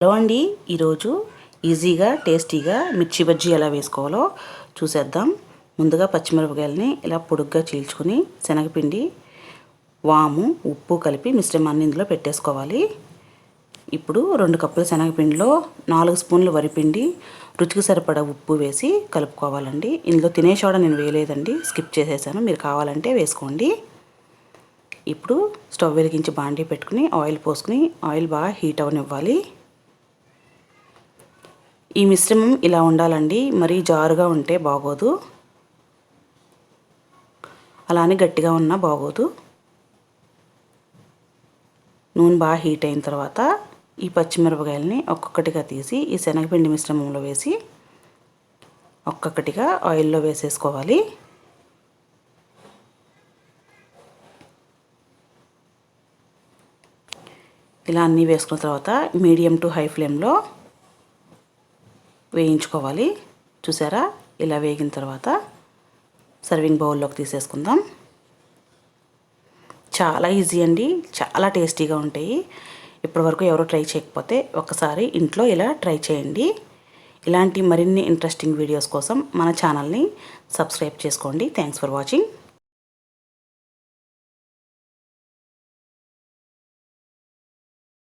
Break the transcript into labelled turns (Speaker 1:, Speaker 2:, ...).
Speaker 1: Hello అండి. ఈరోజు ఈజీగా టేస్టీగా మిర్చి బజ్జీ ఎలా వేసుకోవాలో చూసేద్దాం. ముందుగా పచ్చిమిరపకాయలని ఇలా పొడుగ్గా చీల్చుకుని శనగపిండి వాము ఉప్పు కలిపి మిశ్రమాన్ని ఇందులో పెట్టేసుకోవాలి. ఇప్పుడు రెండు కప్పుల శనగపిండిలో నాలుగు స్పూన్లు వరిపిండి రుచికి సరిపడా ఉప్పు వేసి కలుపుకోవాలండి. ఇందులో తినే సోడా నేను వేయలేదండి. స్కిప్ చేసేసాను. మీరు కావాలంటే వేసుకోండి. ఇప్పుడు స్టవ్ వెలిగించి బాండీ పెట్టుకుని ఆయిల్ పోసుకుని ఆయిల్ బాగా హీట్ అవనివ్వాలి ఈ మిశ్రమం ఇలా ఉండాలండి. మరీ జారుగా ఉంటే బాగోదు. అలానే గట్టిగా ఉన్నా బాగోదు. నూనె బాగా హీట్ అయిన తర్వాత ఈ పచ్చిమిరపకాయలని ఒక్కొక్కటిగా తీసి ఈ శనగపిండి మిశ్రమంలో వేసి ఒక్కొక్కటిగా ఆయిల్లో వేసేసుకోవాలి. ఇలా అన్నీ వేసుకున్న తర్వాత మీడియం టు హై ఫ్లేమ్లో వేయించుకోవాలి. చూసారా? ఇలా వేగిన తర్వాత సర్వింగ్ బౌల్లోకి తీసేసుకుందాం. చాలా ఈజీ అండి. చాలా టేస్టీగా ఉంటాయి. ఇప్పటివరకు ఎవరో ట్రై చేయకపోతే ఒకసారి ఇంట్లో ఇలా ట్రై చేయండి. ఇలాంటి మరిన్ని ఇంట్రెస్టింగ్ వీడియోస్ కోసం మన ఛానల్ని సబ్స్క్రైబ్ చేసుకోండి. Thanks for watching